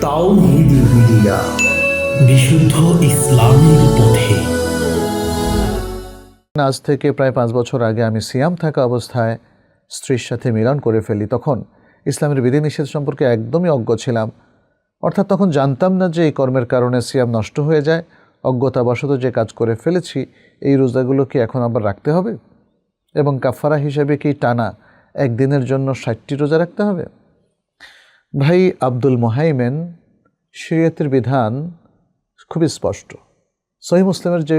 তাওহিদি media বিশুদ্ধ ইসলামের পথে। আজ থেকে প্রায় পাঁচ বছর আগে আমি সিয়াম থাকা অবস্থায় স্ত্রীর সাথে মিলন করে ফেলি। তখন ইসলামের বিধিনিষেধ সম্পর্কে একদমই অজ্ঞ ছিলাম। অর্থাৎ তখন জানতাম না যে এই কর্মের কারণে সিয়াম নষ্ট হয়ে যায়। অজ্ঞতাবশত যে কাজ করে ফেলেছি, এই রোজাগুলো কি এখন আবার রাখতে হবে? এবং কাফারা হিসেবে কি টানা একদিনের জন্য ষাটটি রোজা রাখতে হবে? ভাই আব্দুল মোহাইমেন শরীয়তের বিধান খুবই স্পষ্ট। সহি মুসলিমের যে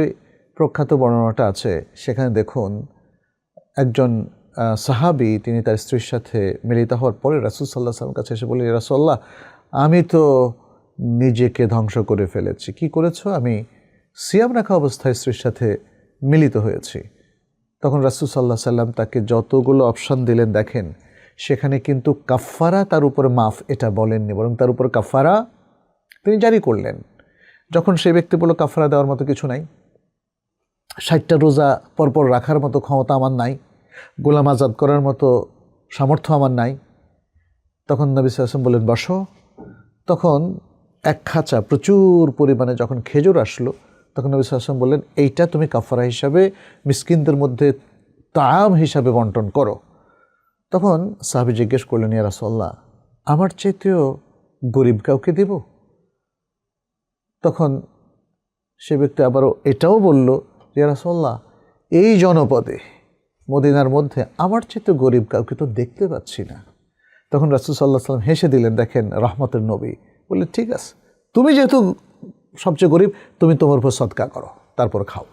প্রখ্যাত বর্ণনাটা আছে, সেখানে দেখুন, একজন সাহাবি তিনি তার স্ত্রীর সাথে মিলিত হওয়ার পরে রাসুল সাল্লাহ কাছে এসে বলি রাসুল্লাহ আমি তো নিজেকে ধ্বংস করে ফেলেছি। কি করেছ? আমি সিয়াম রাখা অবস্থায় স্ত্রীর সাথে মিলিত হয়েছি। তখন রাসুল সাল্লাহ সাল্লাম তাকে যতগুলো অপশান দিলেন, দেখেন সেখানে কিন্তু কাফারা তার উপর মাফ এটা বলেননি, বরং তার উপর কাফারা তিনি জারি করলেন। যখন সেই ব্যক্তি বলল কাফারা দেওয়ার মতো কিছু নাই, ষাটটা রোজা পরপর রাখার মতো ক্ষমতা আমার নাই, গোলাম আজাদ করার মতো সামর্থ্য আমার নাই। তখন নবী সাল্লাম বললেন, বসো। তখন এক খাঁচা প্রচুর পরিমাণে যখন খেজুর আসলো, তখন নবী সাল্লাম বললেন, এইটা তুমি কাফারা হিসাবে মিসকিনদের মধ্যে তাম হিসাবে বন্টন করো। তখন সাহাবি জিজ্ঞেস করলেন, ইয়া রাসল্লাহ আমার চাইতেও গরিব কাউকে দিব? তখন সে ব্যক্তি আবারও এটাও বলল যে রাসল্লাহ এই জনপদে, মদিনার মধ্যে আমার চেয়ে গরিব কাউকে তো দেখতে পাচ্ছি না। তখন রাসুল সাল্লাহ সাল্লাম হেসে দিলেন, দেখেন, রহমতের নবী। বললেন ঠিক আছে, তুমি যেহেতু সবচেয়ে গরিব, তুমি তোমার উপর সৎকা করো, তারপর খাও।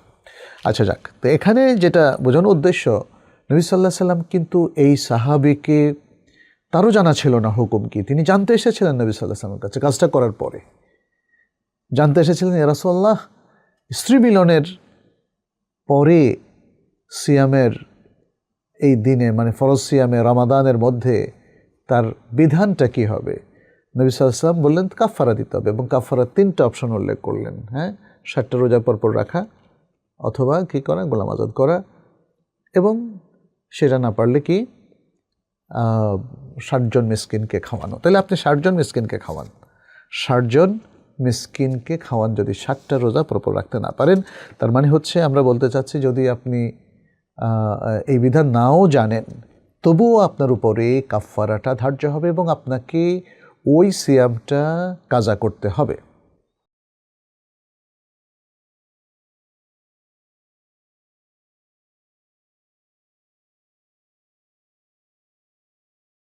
আচ্ছা যাক, তো এখানে যেটা বোঝানোর উদ্দেশ্য নবী সাল্লাহ সাল্লাম কিন্তু এই সাহাবিকে তারও জানা ছিল না হুকুম কি। তিনি জানতে এসেছিলেন নবী সাল্লাহ সাল্লামের কাছে, কাজটা করার পরে। জানতে এসেছিলেন রাসোল্লাহ স্ত্রী মিলনের পরে সিয়ামের এই দিনে মানে ফরজ সিয়ামে, রামাদানের মধ্যে তার বিধানটা কি হবে? নবী সাল্লাম বললেন কাফারা দিতে হবে। এবং কাফারার তিনটা অপশন উল্লেখ করলেন হ্যাঁ? ষাটটা রোজা পরপর রাখা, অথবা কি করা? গোলাম আজাদ করা এবং সেটা না পারলে কি ষাটজন মিসকিনকে খাওয়ানো। তাহলে আপনি ষাটজন মিসকিনকে খাওয়ান। ষাটজন মিসকিনকে খাওয়ান যদি ষাটটা রোজা প্রপর রাখতে না পারেন, তার মানে হচ্ছে আমরা বলতে চাচ্ছি যদি আপনি এই বিধান নাও জানেন, তবুও আপনার উপরে কাফারাটা ধার্য হবে এবং আপনাকে ওই সিয়ামটা কাজা করতে হবে।